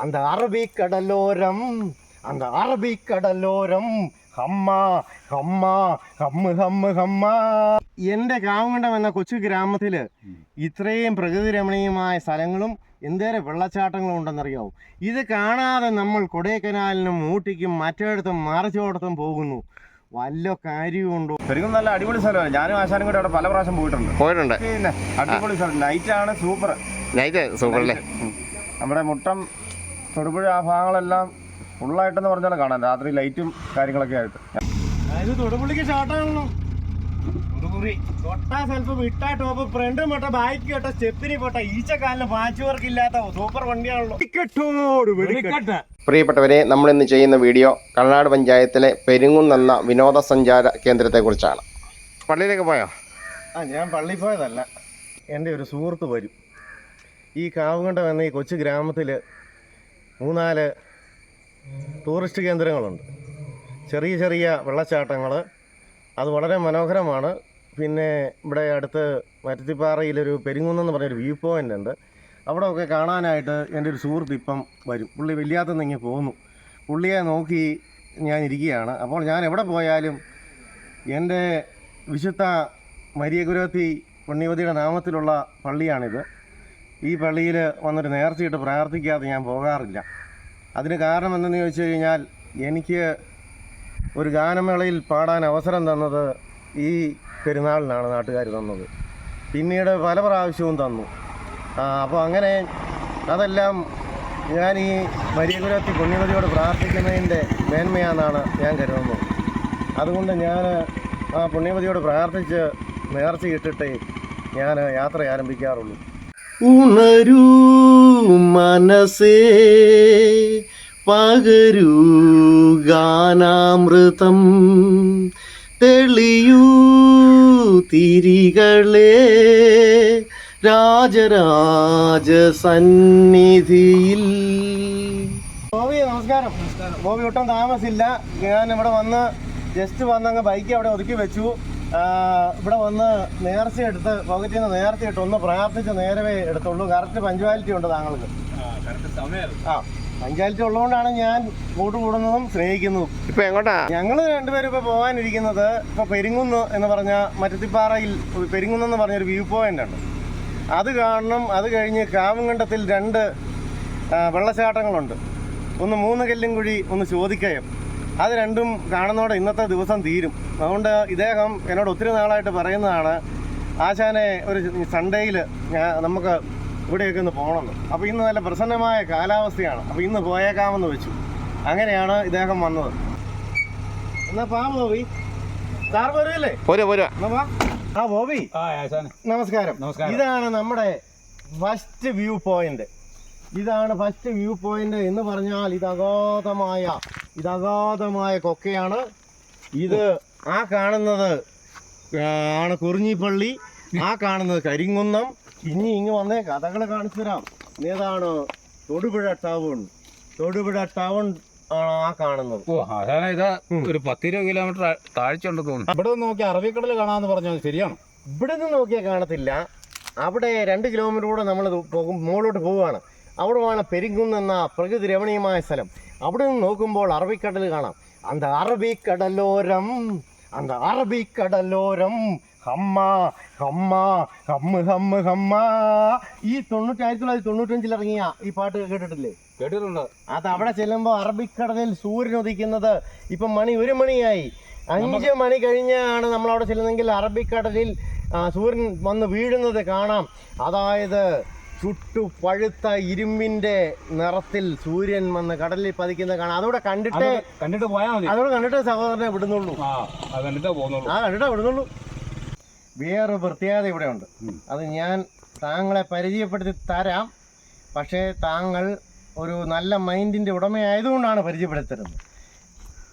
அந்த അറബിക്കടലോരം அந்த അറബിക്കടലോരം ഹമ്മ ഹമ്മ ഹമ്മ് ഹമ്മ എന്റെ കാവുകണ്ടം എന്ന കൊച്ചു ഗ്രാമത്തിൽ ഇത്രയും പ്രകൃതി രമണീയമായ സ്ഥലങ്ങളും എന്തേറെ വെള്ളച്ചാട്ടങ്ങളും ഉണ്ടെന്നറിയാവും? ഇത് കാണാതെ നമ്മൾ കൊടൈക്കനാലിനും ഊട്ടിക്കും മറ്റേടത്തും മറിച്ചോടത്തും പോകുന്നു. വല്ല കാര്യമുണ്ടോ ശരിക്കും നല്ല അടിപൊളി സ്ഥലമാണ്. ഞാനും ആശാനും കൂടെ അവിടെ പല പ്രാവശ്യം പോയിട്ടുണ്ട്. പോയിട്ടുണ്ട്. പിന്നെ അടിപൊളി സ്ഥലം. നൈറ്റ് ആണ് സൂപ്പർ. നൈറ്റ് സൂപ്പർ അല്ലേ നമ്മുടെ മുട്ടം തൊടുപുഴ ആ ഭാഗങ്ങളെല്ലാം ഫുള്ളായിട്ടെന്ന് പറഞ്ഞാൽ കാണാം. രാത്രി ലൈറ്റും കാര്യങ്ങളൊക്കെ ആയിട്ട്. ഇത് തൊടുപുള്ളിക്ക് ഷോട്ടാണല്ലോ തൊട്ടാ സെൽഫ് വിട്ടാ ടോപ്പ് ഫ്രണ്ട് മൊട്ട ബാക്ക് കേട്ട സ്റ്റെപ്പിനി പോട്ട ഈച്ചക്കാലിന് പാച്ച് വർക്ക് ഇല്ലാത്ത സൂപ്പർ വണ്ടിയാണല്ലോ. പ്രിയപ്പെട്ടവരെ നമ്മൾ ഇന്ന് ചെയ്യുന്ന വീഡിയോ കണ്ണാട് പഞ്ചായത്തിലെ പെരുങ്ങുന്നെന്ന വിനോദസഞ്ചാര കേന്ദ്രത്തെക്കുറിച്ചാണ്. പള്ളിയിലേക്ക് പോയോ? ആ ഞാൻ പള്ളി പോയതല്ല. എന്റെ ഒരു സുഹൃത്ത് വരും. ഈ കാവുകണ്ടം എന്ന ഈ കൊച്ചു ഗ്രാമത്തിൽ മൂന്നാൽ ടൂറിസ്റ്റ് കേന്ദ്രങ്ങളുണ്ട്. ചെറിയ ചെറിയ വെള്ളച്ചാട്ടങ്ങൾ അത് വളരെ മനോഹരമാണ്. പിന്നെ ഇവിടെ അടുത്ത് മരത്തിപ്പാറയിലൊരു പെരിങ്ങുന്നെന്ന് പറഞ്ഞൊരു വ്യൂ പോയിന്റ് ഉണ്ട്. അവിടെ ഒക്കെ കാണാനായിട്ട് എന്റെ ഒരു സുഹൃത്ത് ഇപ്പം വരും. പുള്ളി വലിയാത്തുനിന്ന് ഇങ്ങനെ പോന്നു. പുള്ളിയെ നോക്കി ഞാൻ ഇരിക്കുകയാണ്. അപ്പോൾ ഞാൻ എവിടെ പോയാലും എന്റെ വിശുദ്ധ മരിയഗുരുവത്തി പുണ്യവതിയുടെ നാമത്തിലുള്ള പള്ളിയാണിത്. ഈ പള്ളിയിൽ വന്നൊരു നേർച്ചയിട്ട് പ്രാർത്ഥിക്കാതെ ഞാൻ പോകാറില്ല. അതിന് കാരണം എന്തെന്ന് ചോദിച്ചു കഴിഞ്ഞാൽ എനിക്ക് ഒരു ഗാനമേളയിൽ പാടാൻ അവസരം തന്നത് ഈ പെരുന്നാളിനാണ് നാട്ടുകാർ തന്നത്. പിന്നീട് പല പ്രാവശ്യവും തന്നു. അപ്പോൾ അങ്ങനെ അതെല്ലാം ഞാൻ ഈ മരിയകുലത്തി പുണ്യവതിയോട് പ്രാർത്ഥിക്കുന്നതിന്റെ മേന്മയാണെന്നാണ് ഞാൻ കരുതുന്നത്. അതുകൊണ്ട് ഞാൻ ആ പുണ്യവതിയോട് പ്രാർത്ഥിച്ച് നേർച്ച ഇട്ടിട്ടേ ഞാൻ യാത്ര ആരംഭിക്കാറുള്ളൂ. ഉണരൂ മനസ്സേ പകരൂ ഗാനാമൃതം. തെളിയൂ തിരികളെ രാജരാജ സന്നിധിയിൽ. ബോബി നമസ്കാരം. ബോബി ഒട്ടും താമസില്ല ഞാൻ ഇവിടെ വന്ന് ജസ്റ്റ് വന്നങ്ങ് ബൈക്ക് അവിടെ ഒതുക്കി വെച്ചു. ഇവിടെ വന്ന് നേർച്ച എടുത്ത് പോക്കറ്റിൽ നിന്ന് നേർച്ച ഇട്ട് ഒന്ന് പ്രാർത്ഥിച്ച് നേരവേ എടുത്തുള്ളൂ. കറക്റ്റ് പഞ്ച്വാലിറ്റി ഉണ്ട് താങ്കൾക്ക്. ആ പഞ്ച്വാലിറ്റി ഉള്ളതുകൊണ്ടാണ് ഞാൻ കൂട്ടുകൂടുന്നതും സ്നേഹിക്കുന്നതും. ഇപ്പൊ എങ്ങോട്ടാ? ഞങ്ങൾ രണ്ടുപേരും ഇപ്പൊ പോകാനിരിക്കുന്നത് ഇപ്പൊ പെരിങ്ങുന്ന് എന്ന് പറഞ്ഞ മറ്റത്തിപ്പാറയിൽ പെരിങ്ങുന്ന് എന്ന് പറഞ്ഞൊരു വ്യൂ പോയിന്റ് ഉണ്ട്. അത് കാണണം. അത് കഴിഞ്ഞ് കാവുംകണ്ടത്തിൽ രണ്ട് വെള്ളച്ചാട്ടങ്ങളുണ്ട്. ഒന്ന് മൂന്ന് കല്ലും കുഴി ഒന്ന് ചോദിക്കയം. അത് രണ്ടും കാണുന്നതോടെ ഇന്നത്തെ ദിവസം തീരും. അതുകൊണ്ട് ഇദ്ദേഹം എന്നോട് ഒത്തിരി നാളായിട്ട് പറയുന്നതാണ് ആശാനെ ഒരു സൺഡേയിൽ ഞാൻ നമുക്ക് ഇവിടെയൊക്കെ ഒന്ന് പോകണമെന്ന് അപ്പോൾ ഇന്ന് നല്ല പ്രസന്നമായ കാലാവസ്ഥയാണ്. അപ്പോൾ ഇന്ന് പോയേക്കാമെന്ന് വെച്ചു. അങ്ങനെയാണ് ഇദ്ദേഹം വന്നത്. എന്നാ പാ ബോബി. സാർ വരില്ലേ പോരുക പോരുക എന്നാ വാ. ആ ബോബി. നമസ്കാരം. നമസ്കാരം. ഇതാണ് നമ്മുടെ ഫസ്റ്റ് വ്യൂ പോയിന്റ് ഇതാണ് ഫസ്റ്റ് വ്യൂ പോയിന്റ് എന്ന് പറഞ്ഞാൽ ഇത് അഗാധമായ ഇത് അഗാധമായ കൊക്കയാണ്. ഇത് ആ കാണുന്നത് ആണ് കുറിഞ്ഞിപ്പള്ളി ആ കാണുന്നത് കരിങ്കുന്നം. ഇനി ഇങ്ങ് വന്നേ കഥകൾ കാണിച്ചു തരാം. ഏതാണ്? തൊടുപുഴ ടൗൺ. തൊടുപുഴ ടൗൺ ആണ് ആ കാണുന്നത്. ഓ അതാണ് ഇത് ഒരു പത്തിരുപത് കിലോമീറ്റർ താഴ്ച തോന്നുന്നു. ഇവിടെ നോക്കി അറബിക്കടൽ കാണാമെന്ന് പറഞ്ഞാൽ ശരിയാണ്. ഇവിടെ നിന്ന് നോക്കിയാൽ കാണത്തില്ല. അവിടെ രണ്ട് കിലോമീറ്റർ കൂടെ നമ്മൾ പോകും മുകളിലോട്ട് പോവുകയാണ്. അവിടെയാണ് പെരിങ്കുന്ന് എന്ന പ്രകൃതി രമണീയമായ സ്ഥലം. അവിടെ നിന്ന് നോക്കുമ്പോൾ അറബിക്കടൽ കാണാം. അന്ത അറബിക്കടലോരം അന്ത അറബിക്കടലോരം. ഹമ്മ ഹമ്മ ഹമ്മ് ഹമ്മ് ഹമ്മ. ഈ തൊണ്ണൂറ്റി ആയിരത്തി തൊള്ളായിരത്തി തൊണ്ണൂറ്റഞ്ചിൽ ഇറങ്ങിയ ഈ പാട്ട് കേട്ടിട്ടില്ലേ? കേട്ടിട്ടുണ്ട്. അത് അവിടെ ചെല്ലുമ്പോൾ അറബിക്കടലിൽ സൂര്യൻ ഉദിക്കുന്നത് ഇപ്പം മണി ഒരു മണിയായി. അഞ്ച് മണി കഴിഞ്ഞാണ് നമ്മൾ അവിടെ ചെല്ലുന്നതെങ്കിൽ അറബിക്കടലിൽ സൂര്യൻ വന്ന് വീഴുന്നത് കാണാം. അതായത് ചുട്ടു പഴുത്ത ഇരുമ്പിന്റെ നിറത്തിൽ സൂര്യൻ വന്ന് കടലിൽ പതിക്കുന്ന കാണാം. അതോടെ കണ്ടിട്ട് കണ്ടിട്ട് പോയാൽ മതി. അതോടെ കണ്ടിട്ട് സഹോദരനെ വിടുന്നുള്ളൂ. ആ കണ്ടിട്ടാ വിടുന്നുള്ളൂ. വേറൊരു പ്രത്യേകത ഇവിടെ ഉണ്ട് അത് ഞാൻ താങ്കളെ പരിചയപ്പെടുത്തി തരാം. പക്ഷേ താങ്കൾ ഒരു നല്ല മൈൻഡിന്റെ ഉടമയായതുകൊണ്ടാണ് പരിചയപ്പെടുത്തരുന്നത്.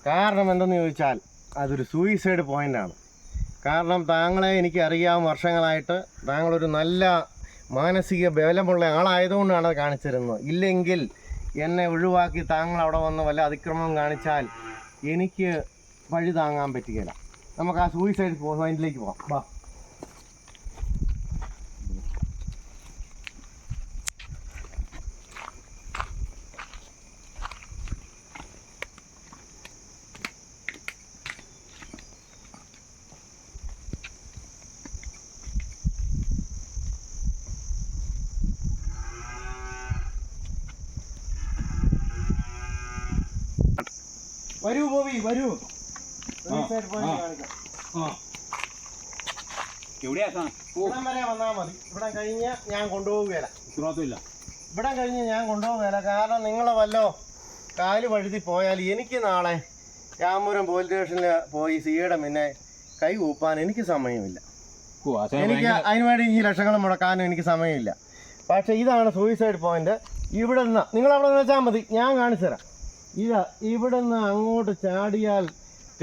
കാരണം എന്തെന്ന് ചോദിച്ചാൽ അതൊരു സൂയിസൈഡ് പോയിന്റാണ് കാരണം താങ്കളെ എനിക്ക് അറിയാം വർഷങ്ങളായിട്ട് താങ്കളൊരു നല്ല മാനസിക ബലമുള്ള ആളായതുകൊണ്ടാണ് അത് കാണിച്ചിരുന്നത്. ഇല്ലെങ്കിൽ എന്നെ ഒഴിവാക്കി താങ്കൾ അവിടെ വന്ന് വല്ല അതിക്രമം കാണിച്ചാൽ എനിക്ക് വഴി താങ്ങാൻ പറ്റുകയില്ല. നമുക്ക് ആ സൂയിസൈഡ് പോയിന്റിലേക്ക് പോകാം. വാ വരൂ ബോബി വരൂ ആ, സൈഡ് പോയിന്റ് ആ. കാണിക്കാം. എവിടെയാ ഇവിടം വരെ വന്നാൽ മതി. ഇവിടെ കഴിഞ്ഞ് ഞാൻ കൊണ്ടുപോവുകയില്ല. ഉത്തരവാദിത്തമില്ല ഇവിടം കഴിഞ്ഞ് ഞാൻ കാരണം നിങ്ങൾ വല്ലോ കാൽ വഴുതി പോയാൽ എനിക്ക് നാളെ രാമപുരം പോലീസ് സ്റ്റേഷനിൽ പോയി സിയുടെ പിന്നെ കൈ കൂപ്പാൻ എനിക്ക് സമയമില്ല. എനിക്ക് അതിന് വേണ്ടി ഈ ലക്ഷങ്ങൾ മുടക്കാനും എനിക്ക് സമയമില്ല. പക്ഷേ ഇതാണ് സൂയിസൈഡ് പോയിന്റ് ഇവിടെ നിന്ന് നിങ്ങൾ അവിടെ നിന്ന് വെച്ചാൽ മതി. ഞാൻ കാണിച്ചു തരാം ഇതാ ഇവിടെ നിന്ന് അങ്ങോട്ട് ചാടിയാൽ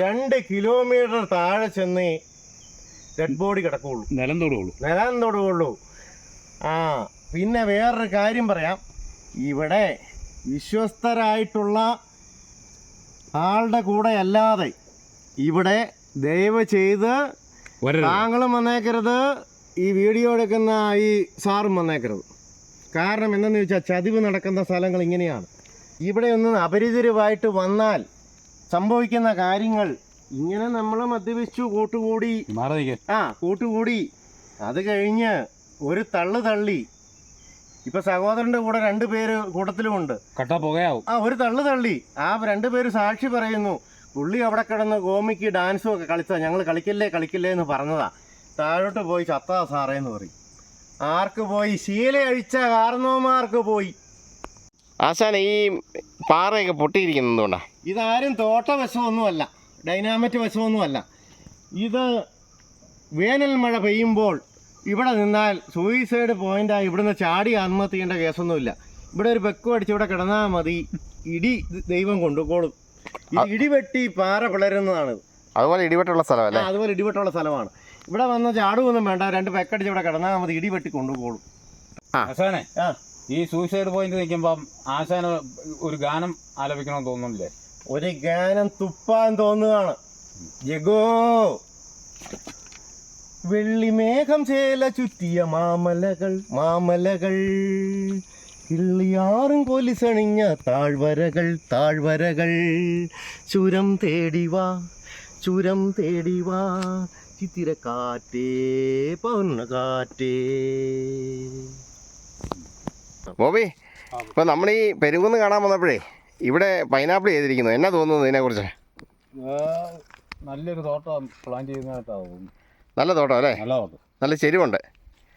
രണ്ട് കിലോമീറ്റർ താഴെ ചെന്ന് ഡെഡ് ബോഡി കിടക്കുള്ളൂ നിലം തൊടുകയുള്ളൂ. നിലം തൊടുകയുള്ളൂ. ആ പിന്നെ വേറൊരു കാര്യം പറയാം. ഇവിടെ വിശ്വസ്തരായിട്ടുള്ള ആളുടെ കൂടെ അല്ലാതെ ഇവിടെ ദയവ് ചെയ്ത് താങ്കളും വന്നേക്കരുത് ഈ വീഡിയോ എടുക്കുന്ന ഈ സാറും വന്നേക്കരുത്. കാരണം എന്തെന്ന് ചോദിച്ചാൽ ചതിവ് നടക്കുന്ന സ്ഥലങ്ങൾ ഇങ്ങനെയാണ്. ഇവിടെ ഒന്ന് അപരിചിതരുമായിട്ട് വന്നാൽ സംഭവിക്കുന്ന കാര്യങ്ങൾ ഇങ്ങനെ നമ്മൾ മദ്യപിച്ചു കൂട്ടുകൂടി. ആ കൂട്ടുകൂടി. അത് കഴിഞ്ഞ് ഒരു തള്ളു തള്ളി. ഇപ്പൊ സഹോദരന്റെ കൂടെ രണ്ട് പേര് കൂട്ടത്തിലുമുണ്ട്. കട്ട പുകയാവും. ആ ഒരു തള്ളു തള്ളി. ആ രണ്ട് പേര് സാക്ഷി പറയുന്നു. പുള്ളി അവിടെ കിടന്ന് ഗോമിക്ക് ഡാൻസും ഒക്കെ കളിച്ചാ. ഞങ്ങൾ കളിക്കില്ലേ കളിക്കില്ലേ എന്ന് പറഞ്ഞതാ. താഴോട്ട് പോയി ചത്താ സാറേ എന്ന് പറയും. ആർക്ക് പോയി? ശീല അഴിച്ച കാർന്നോമാർക്ക് പോയി. ആശാൻ ഈ പാറയൊക്കെ പൊട്ടിയിരിക്കുന്നത് എന്തുകൊണ്ടാണ് ഇതാരും തോട്ട വശമൊന്നുമല്ല ഡൈനാമറ്റ് വശമൊന്നുമല്ല. ഇത് വേനൽ മഴ പെയ്യുമ്പോൾ ഇവിടെ നിന്നാൽ സൂയിസൈഡ് പോയിന്റായി ഇവിടുന്ന് ചാടി ആത്മഹത്യ ചെയ്യേണ്ട കേസൊന്നുമില്ല. ഇവിടെ ഒരു ബെക്കും അടിച്ച് ഇവിടെ കിടന്നാൽ മതി. ഇടി ദൈവം കൊണ്ടുപോകും ഈ ഇടിവെട്ടി പാറ പിളരുന്നതാണ്. അതുപോലെ ഇടിവെട്ടുള്ള സ്ഥലമല്ല? അതുപോലെ ഇടിവെട്ടുള്ള സ്ഥലമാണ്. ഇവിടെ വന്ന് ചാടുമൊന്നും വേണ്ട. രണ്ട് പെക്കടിച്ച് ഇവിടെ കിടന്നാൽ മതി. ഇടിവെട്ടി കൊണ്ടുപോകും. ആ. ഈ സൂയിസൈഡ് പോയിന്റ് നിൽക്കുമ്പം ആശാന ഒരു ഗാനം ആലപിക്കണമെന്ന് തോന്നുന്നില്ലേ? ഒരു ഗാനം തുപ്പാൻ തോന്നുകയാണ്. ജഗോ വെള്ളിമേഘം ചേല ചുറ്റിയ മാമലകൾ മാമലകൾ കിള്ളിയാറും കൊലിസണിഞ്ഞ താഴ്വരകൾ താഴ്വരകൾ. ചുരം തേടിവാ ചുരം തേടിവാ ചിത്തിരക്കാറ്റേ പൗർണ കാറ്റേ. ബോബി ഇപ്പൊ നമ്മൾ ഈ പെരുകുന്ന് കാണാൻ വന്നപ്പോഴേ ഇവിടെ പൈനാപ്പിൾ ചെയ്തിരിക്കുന്നു. എന്നാ തോന്നുന്നു ഇതിനെക്കുറിച്ച്? നല്ലൊരു തോട്ടം പ്ലാൻ ചെയ്യുന്നതായിട്ടാവും നല്ല തോട്ടം അല്ലേ? നല്ല തോട്ടം. നല്ല ചെരുവുണ്ട്.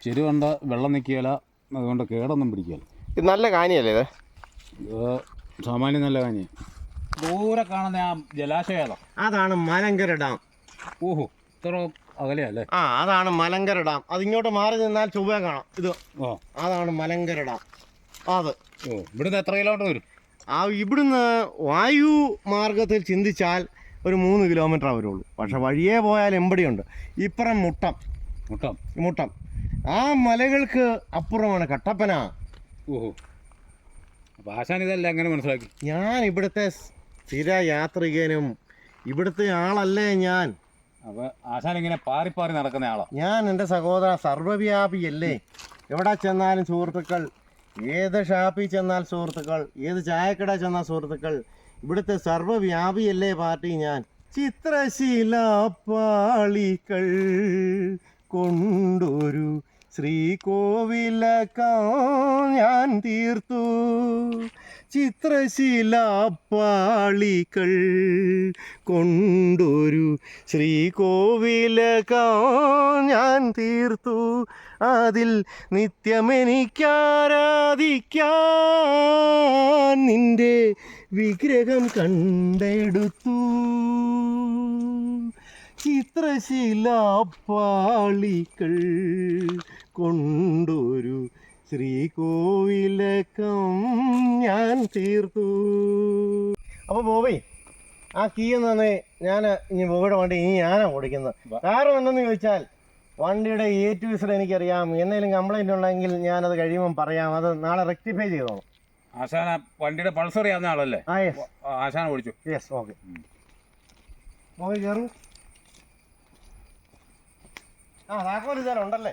ചെരുവുണ്ട് വെള്ളം നിൽക്കുകയില്ല അതുകൊണ്ട് കേടൊന്നും പിടിക്കുകയില്ല ഇത് നല്ല കാനിയല്ലേ ഇത്? സാമാന്യം നല്ല കാനി ദൂരെ കാണുന്ന ആ ജലാശയം അതാണ് മലങ്കര ഡാം. ഓഹോ ഇത്ര അകലെയല്ലേ ആ അതാണ് മലങ്കര ഡാം. അതിങ്ങോട്ട് മാറി നിന്നാൽ ചൊവ്വ കാണാം. ഇത് ഓ അതാണ് മലങ്കര ഡാം. അത്. ഓ ഇവിടുന്ന് എത്ര കിലോമീറ്റർ വരും? ആ ഇവിടുന്ന് വായു മാർഗത്തിൽ ചിന്തിച്ചാൽ ഒരു മൂന്ന് കിലോമീറ്റർ വരുള്ളൂ. പക്ഷെ വഴിയേ പോയാൽ എമ്പടിയുണ്ട്. ഇപ്പുറം മുട്ടം. മുട്ടം? മുട്ടം. ആ മലകൾക്ക് അപ്പുറമാണ് കട്ടപ്പന. ഓഹോ. അപ്പോൾ ആശാൻ ഇതെല്ലാം എങ്ങനെ മനസ്സിലാക്കി? ഞാൻ ഇവിടുത്തെ സ്ഥിര യാത്രികനും ഇവിടുത്തെ ആളല്ലേ ഞാൻ. അപ്പോൾ ആശാൻ ഇങ്ങനെ പാറി പാറി നടക്കുന്ന ആളാണ് ഞാൻ എന്റെ സഹോദര സർവവ്യാപിയല്ലേ എവിടെ ചെന്നാലും സുഹൃത്തുക്കൾ ഏത് ഷാപ്പിൽ ചെന്നാൽ സുഹൃത്തുക്കൾ ഏത് ചായക്കട ചെന്നാൽ സുഹൃത്തുക്കൾ ഇവിടുത്തെ സർവവ്യാപിയല്ലേ പാർട്ടി ഞാൻ? ചിത്രശിലാപ്പാളികൾ കൊണ്ടൊരു ശ്രീകോവിലക്കാ ഞാൻ തീർത്തു. ചിത്രശിലാപ്പാളികൾ കൊണ്ടൊരു ശ്രീകോവില ഞാൻ തീർത്തു. അതിൽ നിത്യമെനിക്കാരാധിക്കാൻ നിന്റെ വിഗ്രഹം കണ്ടെടുത്തു. ചിത്രശിലാപ്പാളികൾ കൊണ്ടൊരു ശ്രീകോവിലക്കം ഞാൻ തീർത്തു. അപ്പോൾ ബോബി ആ കീ എന്ന് തന്നെ ഞാൻ ഇനി ബോബിയുടെ വണ്ടി ഇനി ഞാനാണ് ഓടിക്കുന്നത്. കാരണം എന്തെന്ന് ചോദിച്ചാൽ വണ്ടിയുടെ എ ടു വിസിൽ എനിക്കറിയാം. എന്തെങ്കിലും കംപ്ലൈന്റ് ഉണ്ടെങ്കിൽ ഞാനത് കഴിയുമ്പോൾ പറയാം. അത് നാളെ റെക്ടിഫൈ ചെയ്തോളാം. ആശാന വണ്ടിയുടെ പൾസർ ചെയ്യാവുന്ന ആളല്ലേ? ആശാന യെസ് ഓടിച്ചു യെസ് ഓക്കെ കയറൂ ആ താക്കോൽ ഇതാരം ഉണ്ടല്ലേ?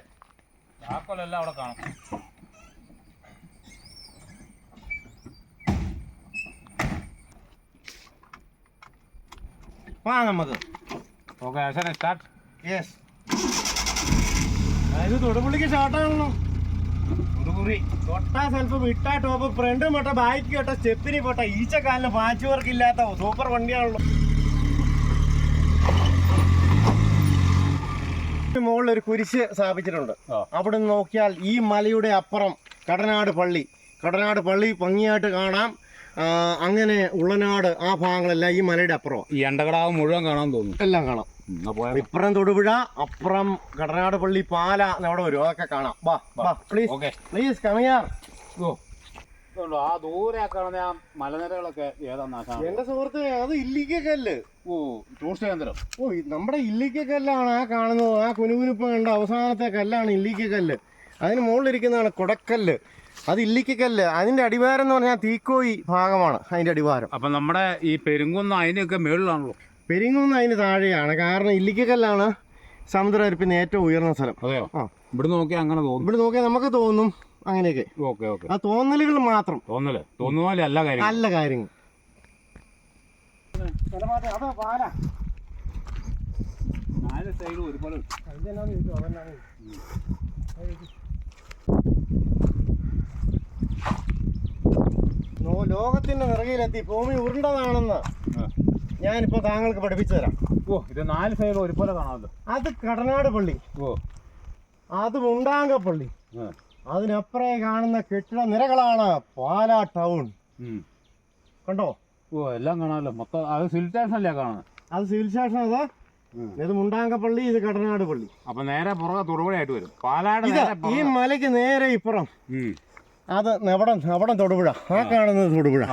താക്കോലെല്ലാം അവിടെ കാണും. വാ നമുക്ക്. ഓക്കെ ആശാന സ്റ്റാർട്ട് യെസ് അതായത് തൊടുപുള്ളിക്ക് തൊട്ടാ സെൽഫ് ടോപ്പ് ഫ്രണ്ട് പോട്ടെ ബാക്ക് കേട്ട സ്റ്റെപ്പിന് പോട്ടെ. ഈച്ചക്കാലിന് പാച്ച് വർക്ക് ഇല്ലാത്ത സൂപ്പർ വണ്ടിയാണല്ലോ. മുകളിൽ ഒരു കുരിശ് സ്ഥാപിച്ചിട്ടുണ്ട്. അവിടെ നിന്ന് നോക്കിയാൽ ഈ മലയുടെ അപ്പുറം കടനാട് പള്ളി. കടനാട് പള്ളി ഭംഗിയായിട്ട് കാണാം. അങ്ങനെ ഉള്ളനാട് ആ ഭാഗങ്ങളെല്ലാം ഈ മലയുടെ അപ്പുറം ഈ എണ്ടകടാവ് മുഴുവൻ കാണാൻ തോന്നുന്നു. എല്ലാം കാണാം? ഇപ്പുറം തൊടുപുഴ അപ്പുറം കടനാട് പള്ളി പാല അവിടെ വരും. അതൊക്കെ കാണാം. വാ വാ please okay. Please come here go ആ ദൂരെ കാണുന്ന ആ മലനിരകളൊക്കെ ഏതാന്നാ എന്റെ സുഹൃത്ത് അത് ഇല്ലിക്കല്ല് ഓ ടൂറിസ്റ്റ് കേന്ദ്രം. ഓ നമ്മുടെ ഇല്ലിക്കല്ലാണ് ആ കാണുന്നത്. ആ കുനുകുനിപ്പ് കണ്ട അവസാനത്തെ കല്ലാണ് ഇല്ലിക്കല്ല് അതിന് മുകളിലിരിക്കുന്നതാണ് കൊടക്കല്ല്. അത് ഇല്ലിക്കല്ല് അതിന്റെ അടിവാരം എന്ന് പറഞ്ഞാൽ തീക്കോയി ഭാഗമാണ് അതിന്റെ അടിവാരം. അപ്പൊ നമ്മുടെ ഈ പെരുങ്കുന്ന അതിന്റെയൊക്കെ മേളിലാണല്ലോ. പെരിങ്ങുന്ന് അതിന് താഴെയാണ്. കാരണം ഇല്ലിക്കല്ലാണ് സമുദ്രനിരപ്പിന് ഏറ്റവും ഉയർന്ന സ്ഥലം. അതെയോ? ആ. ഇവിടെ നോക്കിയാൽ അങ്ങനെ തോന്നും. ഇവിടെ നോക്കിയാൽ നമുക്ക് തോന്നും അങ്ങനെയൊക്കെ. Okay okay. ആ തോന്നലുകൾ മാത്രം. തോന്നൽ. തോന്നുന്ന പോലെ അല്ല കാര്യം നല്ല കാര്യങ്ങൾ. നാല് സൈഡും ഒരുപോലെ നോ- ലോകത്തിന്റെ നിറകിലെത്തി. ഭൂമി ഉരുണ്ടതാണെന്ന്. ഞാനിപ്പോ താങ്കൾക്ക് പഠിപ്പിച്ചു തരാം. ഓ ഇത് നാല് സൈഡ് ഒരുപോലെ കാണാമല്ലോ. അത് കടനാട് പള്ളി. ഓ. അത് മുണ്ടാങ്ക പള്ളി. അതിനപ്പുറേ കാണുന്ന കെട്ടിട നിരകളാണ് പാലാ ടൗൺ. കണ്ടോ? ഓ എല്ലാം കാണാമല്ലോ. മൊത്തം അത് സിവിൽ സ്റ്റേഷൻ അല്ലേ കാണുന്നത്? അത് സിവിൽ സ്റ്റേഷൻ അതാ. ഇത് മുണ്ടാങ്ക പള്ളി ഇത് കടനാട് പള്ളി. അപ്പൊ നേരെ പുറകെ തൊടുപുഴയായിട്ട് വരും. പാലാട് ഈ മലയ്ക്ക് നേരെ ഇപ്പുറം. അത് നവടം നവടം തൊടുപുഴ. ആ കാണുന്നത് തൊടുപുഴ.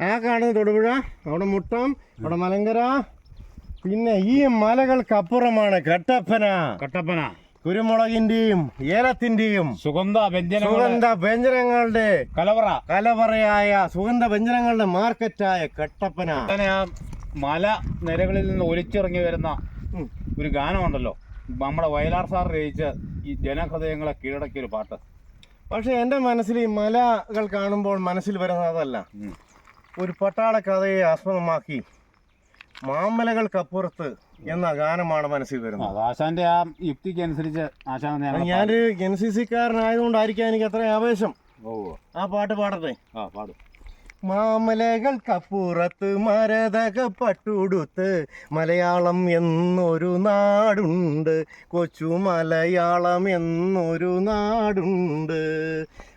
ആ കാണുന്ന കാണുന്നത് തൊടുപുഴ അവിടെ മുട്ടം അവിടെ മലങ്കര. പിന്നെ ഈ മലകൾക്കപ്പുറമാണ് കട്ടപ്പന. കട്ടപ്പന. കുരുമുളകിന്റെയും ഏലത്തിന്റെയും സുഗന്ധ വ്യഞ്ജന സുഗന്ധ വ്യഞ്ജനങ്ങളുടെ കലവറ. കലവറയായ സുഗന്ധ വ്യഞ്ജനങ്ങളുടെ മാർക്കറ്റായ കട്ടപ്പന. അങ്ങനെ ആ മല നിരകളിൽ നിന്ന് ഒലിച്ചിറങ്ങി വരുന്ന. ഒരു ഗാനമുണ്ടല്ലോ. നമ്മുടെ വയലാർ സാർ രചിച്ച ഈ ജനഹൃദയങ്ങളെ കീഴടക്കിയ ഒരു പാട്ട്. പക്ഷെ എന്റെ മനസ്സിൽ ഈ മലകൾ കാണുമ്പോൾ മനസ്സിൽ വരുന്നത് അതല്ല. ഒരു പട്ടാള കഥയെ ആസ്പദമാക്കി മാമലകൾക്കപ്പുറത്ത് എന്ന ഗാനമാണ് മനസ്സിൽ വരുന്നത്. ആശാന്റെ ആ യുക്തിക്ക് അനുസരിച്ച് ആശാൻ ഞാനൊരു എൻ സി സി കാരനായതുകൊണ്ടായിരിക്കാം എനിക്ക് അത്ര ആവേശം. ആ പാട്ട് പാടട്ടെ. ആ പാടും. മാമലകൾക്കപ്പുറത്ത് മരതക പട്ടുടുത്ത് മലയാളം എന്നൊരു നാടുണ്ട്. കൊച്ചു മലയാളം എന്നൊരു നാടുണ്ട്.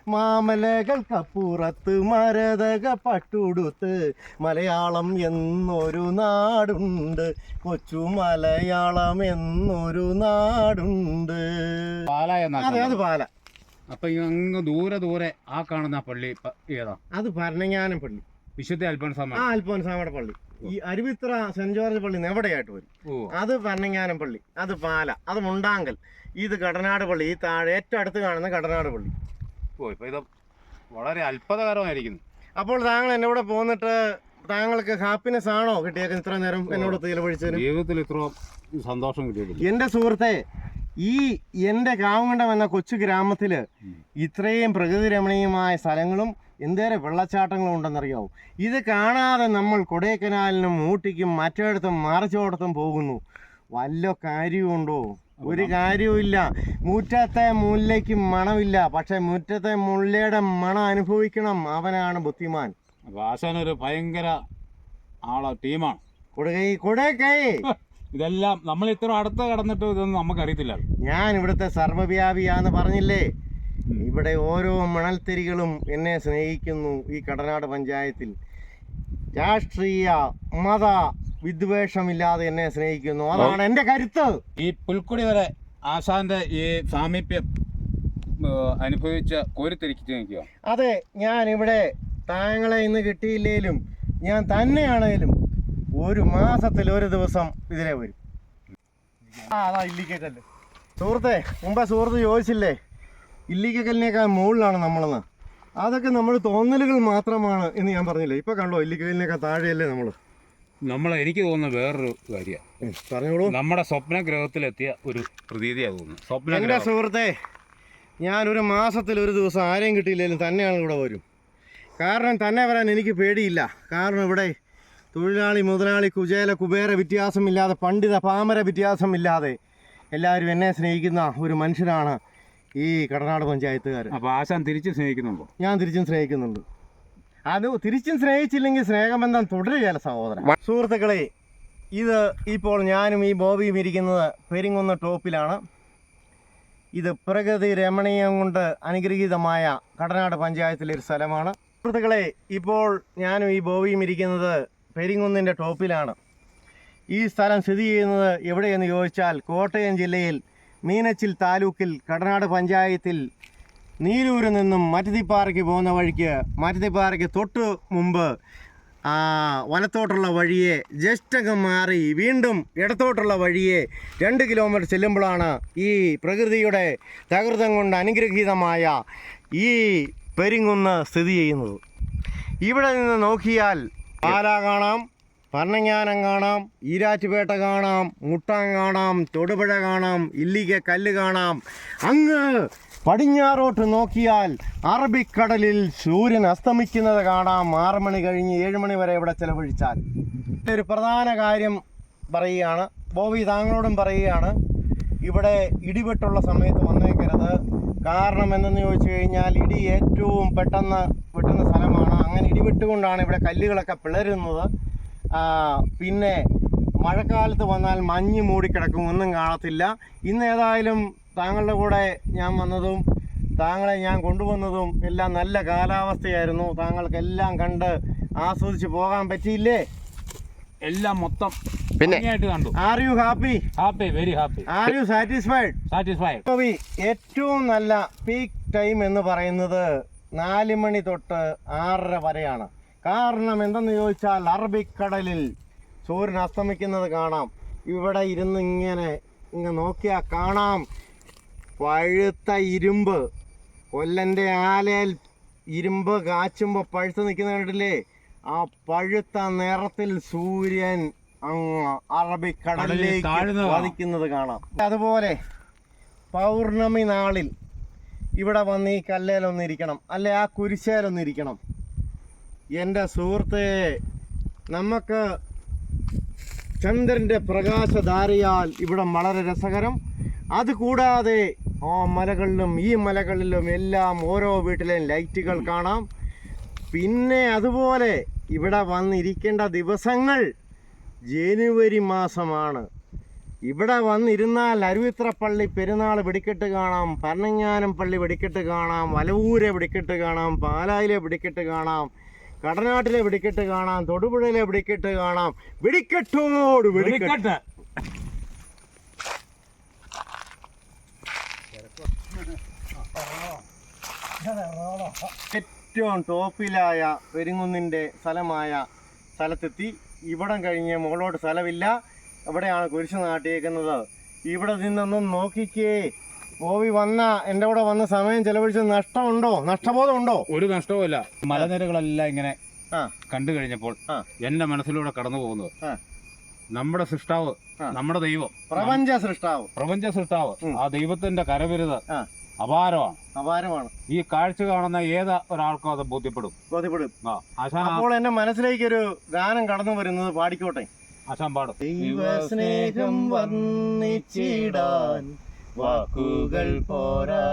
മാമലകൾക്കപ്പുറത്ത് മരതക പട്ടുടുത്ത് മലയാളം എന്നൊരു നാടുണ്ട്. കൊച്ചു മലയാളം എന്നൊരു നാടുണ്ട്. പാല എന്ന അതെ അത് പാല. അപ്പൊ അങ്ങ് ദൂരെ ദൂരെ ആ കാണുന്ന പള്ളി പ- ഏതാ? അത് ഭരണങ്ങാനം പള്ളി. വിശുദ്ധ അൽപ്പൻസാമ ആ അൽഫോൻസാമയുടെ പള്ളി. ഈ അരുവിത്ര സെന്റ് ജോർജ് പള്ളി എവിടെയായിട്ട് വരും? ഓ. അത് ഭരണങ്ങാനം പള്ളി. അത് പാല. അത് മുണ്ടാങ്കൽ. ഇത് കടനാട് പള്ളി. ഈ താഴെ ഏറ്റവും അടുത്ത് കാണുന്ന കടനാട് പള്ളി. ഓ ഇപ്പൊ ഇത് വളരെ അത്ഭുതകരമായിരിക്കുന്നു. അപ്പോൾ താങ്കൾ എന്നോട് പോന്നിട്ട് താങ്കൾക്ക് ഹാപ്പിനെസ് ആണോ കിട്ടിയത് ഇത്ര നേരം എന്നോട് തീലപഴിച്ചതിന് ജീവിതത്തിൽ ഇത്ര സന്തോഷം കിട്ടിയിട്ടില്ല. എന്റെ സുഹൃത്തെ ഈ എന്റെ കാവുകണ്ടം എന്ന കൊച്ചു ഗ്രാമത്തിൽ ഇത്രയും പ്രകൃതി രമണീയമായ സ്ഥലങ്ങളും എന്തേറെ വെള്ളച്ചാട്ടങ്ങളും ഉണ്ടെന്നറിയാവോ? ഇത് കാണാതെ നമ്മൾ കൊടൈക്കനാലിനും ഊട്ടിക്കും മറ്റേടത്തും മറിച്ചോടത്തും പോകുന്നു. വല്ല കാര്യമുണ്ടോ ഒരു കാര്യവുമില്ല. മുറ്റത്തെ മുല്ലയ്ക്ക് മണമില്ല. പക്ഷെ മുറ്റത്തെ മുല്ലയുടെ മണം അനുഭവിക്കണം. അവനാണ് ബുദ്ധിമാൻ. അപ്പൊ ഒരു ഭയങ്കര ആളോ ടീമാണ്. കൊടുകൈ കൊടുകൈ ഇതെല്ലാം നമ്മൾ ഇത്ര അടുത്ത് കടന്നിട്ട് ഇതൊന്നും നമുക്കറിയത്തില്ല. ഞാൻ ഇവിടുത്തെ സർവവ്യാപിയാന്ന് പറഞ്ഞില്ലേ? ഇവിടെ ഓരോ മണൽത്തരികളും എന്നെ സ്നേഹിക്കുന്നു ഈ കടനാട് പഞ്ചായത്തിൽ. രാഷ്ട്രീയ മത വിദ്വേഷമില്ലാതെ എന്നെ സ്നേഹിക്കുന്നു. അതാണ് എന്റെ കരുത്ത്. ഈ പുൽക്കുടി വരെ ആശാന്റെ ഈ സാമീപ്യം അനുഭവിച്ച കോരിത്തിരിച്ചു നിൽക്കുക അതെ ഞാൻ ഇവിടെ താങ്കളെ ഇന്ന് കിട്ടിയില്ലേലും ഞാൻ തന്നെയാണേലും ഒരു മാസത്തിൽ ഒരു ദിവസം ഇതിലെ വരും. ആ അതാ ഇല്ലിക്കക്കല്ല്. സുഹൃത്തെ മുമ്പേ സുഹൃത്ത് ചോദിച്ചില്ലേ ഇല്ലിക്കക്കല്ലിനേക്കാൾ മുകളിലാണ് നമ്മളെന്ന്? അതൊക്കെ നമ്മൾ തോന്നലുകൾ മാത്രമാണ് എന്ന് ഞാൻ പറഞ്ഞില്ലേ? ഇപ്പൊ കണ്ടോ ഇല്ലിക്കക്കല്ലിനേക്കാൾ താഴെയല്ലേ നമ്മൾ നമ്മൾ എനിക്ക് തോന്നുന്ന വേറൊരു കാര്യമാണ് പറഞ്ഞോളൂ. നമ്മുടെ സ്വപ്ന ഗ്രഹത്തിലെത്തിയ ഒരു പ്രതീതിയാണ് തോന്നുന്നു സ്വപ്ന എന്റെ ഞാൻ സുഹൃത്തെ ഞാനൊരു മാസത്തിൽ ഒരു ദിവസം ആരെയും കിട്ടിയില്ലെങ്കിലും തന്നെയാണ് ഇവിടെ വരും. കാരണം തന്നെ വരാൻ എനിക്ക് പേടിയില്ല. കാരണം ഇവിടെ തൊഴിലാളി മുതലാളി കുചേല കുബേര വ്യത്യാസമില്ലാതെ പണ്ഡിത പാമര വ്യത്യാസമില്ലാതെ എല്ലാവരും എന്നെ സ്നേഹിക്കുന്ന ഒരു മനുഷ്യനാണ് ഈ കടനാട് പഞ്ചായത്തുകാർ അപ്പോൾ ആശാൻ തിരിച്ച് സ്നേഹിക്കുന്നുണ്ടോ? ഞാൻ തിരിച്ചും സ്നേഹിക്കുന്നുണ്ട്. അത് തിരിച്ചും സ്നേഹിച്ചില്ലെങ്കിൽ സ്നേഹബന്ധം തുടരുകയല്ല സഹോദരൻ. സുഹൃത്തുക്കളെ ഇത് ഇപ്പോൾ ഞാനും ഈ ബോബിയും ഇരിക്കുന്നത് പെരിങ്ങുന്ന ടോപ്പിലാണ്. ഇത് പ്രകൃതി രമണീയം കൊണ്ട് അനുഗ്രഹീതമായ കടനാട് പഞ്ചായത്തിലെ ഒരു സ്ഥലമാണ്. സുഹൃത്തുക്കളെ ഇപ്പോൾ ഞാനും ഈ ബോബിയും ഇരിക്കുന്നത് പെരിങ്ങുന്നിന്റെ ടോപ്പിലാണ്. ഈ സ്ഥലം സ്ഥിതി ചെയ്യുന്നത് എവിടെയെന്ന് ചോദിച്ചാൽ കോട്ടയം ജില്ലയിൽ മീനച്ചിൽ താലൂക്കിൽ കടനാട് പഞ്ചായത്തിൽ നീരൂരിൽ നിന്നും മറ്റത്തിപ്പാറയ്ക്ക് പോകുന്ന വഴിക്ക് മറ്റത്തിപ്പാറയ്ക്ക് തൊട്ട് മുമ്പ് ആ വലത്തോട്ടുള്ള വഴിയെ ജസ്റ്റ് അങ്ങ് മാറി വീണ്ടും ഇടത്തോട്ടുള്ള വഴിയെ രണ്ട് കിലോമീറ്റർ ചെല്ലുമ്പോഴാണ് ഈ പ്രകൃതിയുടെ തകൃതം കൊണ്ട് അനുഗ്രഹീതമായ ഈ പെരിങ്ങുന്ന് സ്ഥിതി ചെയ്യുന്നത്. ഇവിടെ നിന്ന് നോക്കിയാൽ പാല കാണാം ഭരണങ്ങാനം കാണാം ഈരാറ്റുപേട്ട കാണാം മുട്ടാൻ കാണാം തൊടുപുഴ കാണാം ഇല്ലിക കല്ല് കാണാം. അങ്ങ് പടിഞ്ഞാറോട്ട് നോക്കിയാൽ അറബിക്കടലിൽ സൂര്യൻ അസ്തമിക്കുന്നത് കാണാം. ആറ് മണി കഴിഞ്ഞ് ഏഴ് മണി വരെ ഇവിടെ ചിലവഴിച്ചാൽ. ഒരു പ്രധാന കാര്യം പറയുകയാണ്. ബോബി താങ്കളോടും പറയുകയാണ്. ഇവിടെ ഇടിവെട്ടുള്ള സമയത്ത് വന്നേക്കരുത്. കാരണം എന്തെന്ന് ചോദിച്ചു കഴിഞ്ഞാൽ ഇടി ഏറ്റവും പെട്ടെന്ന് വെട്ടുന്ന സ്ഥലമാണ്. അങ്ങനെ ഇടിവെട്ടുകൊണ്ടാണ് ഇവിടെ കല്ലുകളൊക്കെ പിളരുന്നത്. പിന്നെ മഴക്കാലത്ത് വന്നാൽ മഞ്ഞ് മൂടിക്കിടക്കും. ഒന്നും കാണത്തില്ല. ഇന്ന് ഏതായാലും താങ്കളുടെ കൂടെ ഞാൻ വന്നതും താങ്കളെ ഞാൻ കൊണ്ടുവന്നതും എല്ലാം നല്ല കാലാവസ്ഥയായിരുന്നു. താങ്കൾക്കെല്ലാം കണ്ട് ആസ്വദിച്ച് പോകാൻ പറ്റിയില്ലേ? എല്ലാം മൊത്തം പിന്നെ കണ്ടു. Are you happy happy very happy are you satisfied satisfied കവി ഏറ്റവും നല്ല പീക്ക് ടൈം എന്ന് പറയുന്നത് നാല് മണി തൊട്ട് ആറര വരെയാണ്. കാരണം എന്തെന്ന് ചോദിച്ചാൽ അറബിക്കടലിൽ സൂര്യൻ അസ്തമിക്കുന്നത് കാണാം. ഇവിടെ ഇരുന്ന് ഇങ്ങനെ ഇങ്ങനെ നോക്കിയാൽ കാണാം. പഴുത്ത ഇരുമ്പ്. കൊല്ലന്റെ ആലയിൽ ഇരുമ്പ് കാച്ചുമ്പോൾ പഴുത്ത് നിൽക്കുന്ന കണ്ടില്ലേ ആ പഴുത്ത നിറത്തിൽ സൂര്യൻ അങ്ങ് അറബിക്കടലിലേക്ക് വധിക്കുന്നത്. കാണാം. അതുപോലെ പൗർണമി നാളിൽ ഇവിടെ വന്ന് ഈ കല്ലേലൊന്നിരിക്കണം അല്ലെ ആ കുരിശേലൊന്നിരിക്കണം എന്റെ സുഹൃത്തെ നമുക്ക് ചന്ദ്രന്റെ പ്രകാശധാരയാൽ ഇവിടെ വളരെ രസകരം. അതുകൂടാതെ ആ മലകളിലും ഈ മലകളിലും എല്ലാം ഓരോ വീട്ടിലെയും ലൈറ്റുകൾ കാണാം. പിന്നെ അതുപോലെ ഇവിടെ വന്നിരിക്കേണ്ട ദിവസങ്ങൾ ജനുവരി മാസമാണ്. ഇവിടെ വന്നിരുന്നാൽ അരുവിത്രപ്പള്ളി പെരുന്നാൾ വെടിക്കെട്ട് കാണാം ഭരണങ്ങാനം പള്ളി വെടിക്കെട്ട് കാണാം വലവൂരെ വെടിക്കെട്ട് കാണാം പാലായിലെ വെടിക്കെട്ട് കാണാം കടനാട്ടിലെ വെടിക്കെട്ട് കാണാം തൊടുപുഴയിലെ വെടിക്കെട്ട് കാണാം. വെടിക്കെട്ടോട് വെടിക്കെട്ട് വെടിക്കെട്ട് ഏറ്റവും ടോപ്പിലായ പെരുങ്ങുന്നിന്റെ സ്ഥലമായ സ്ഥലത്തെത്തി. ഇവിടം കഴിഞ്ഞ് മുകളോട്ട് സ്ഥലമില്ല. എവിടെയാണ് കുരിശ് നാട്ടിയേക്കുന്നത്. ഇവിടെ നിന്നൊന്നും നോക്കിക്കേ. ഗോപി വന്ന എന്റെ കൂടെ വന്ന സമയം ചെലവഴിച്ചത് നഷ്ടമുണ്ടോ? നഷ്ടബോധമുണ്ടോ? ഒരു നഷ്ടവുമില്ല. മലനിരകളെല്ലാം ഇങ്ങനെ ആ. കണ്ടു കഴിഞ്ഞപ്പോൾ എന്റെ എന്റെ മനസ്സിലൂടെ കടന്നു പോകുന്നത്. നമ്മുടെ സൃഷ്ടാവ് നമ്മുടെ ദൈവം. പ്രപഞ്ച സൃഷ്ടാവ്. പ്രപഞ്ച സൃഷ്ടാവ്. ആ ദൈവത്തിന്റെ കരവിരുത്. അപാരമാണ് അപാരമാണ്. ഈ കാഴ്ച കാണുന്ന ഏത് ഒരാൾക്കും അത് ബോധ്യപ്പെടും. ബോധ്യപ്പെടും. ആശാൻ അപ്പോൾ എന്റെ മനസ്സിലേക്ക് ഒരു ഗാനം കടന്നു വരുന്നത് പാടിക്കോട്ടെ. ആശാൻ പാടും. ദൈവസ്നേഹം വർണിച്ചിടാൻ വാക്കുകൾ പോരാ.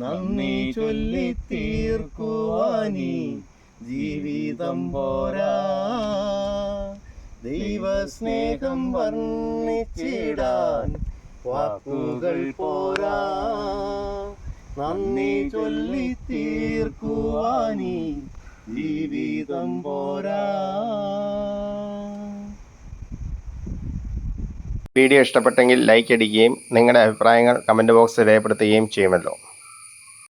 നന്ദി ചൊല്ലി തീർക്കുവാനി ജീവിതം പോരാ. ദൈവസ്നേഹം വർണിച്ചിടാൻ വാക്കുകൾ പോരാ. നന്ദി ചൊല്ലി തീർക്കുവാനി ജീവിതം പോരാ. വീഡിയോ ഇഷ്ടപ്പെട്ടെങ്കിൽ ലൈക്ക് അടിക്കുകയും നിങ്ങളുടെ അഭിപ്രായങ്ങൾ കമന്റ് ബോക്സിൽ രേഖപ്പെടുത്തുകയും ചെയ്യുമല്ലോ.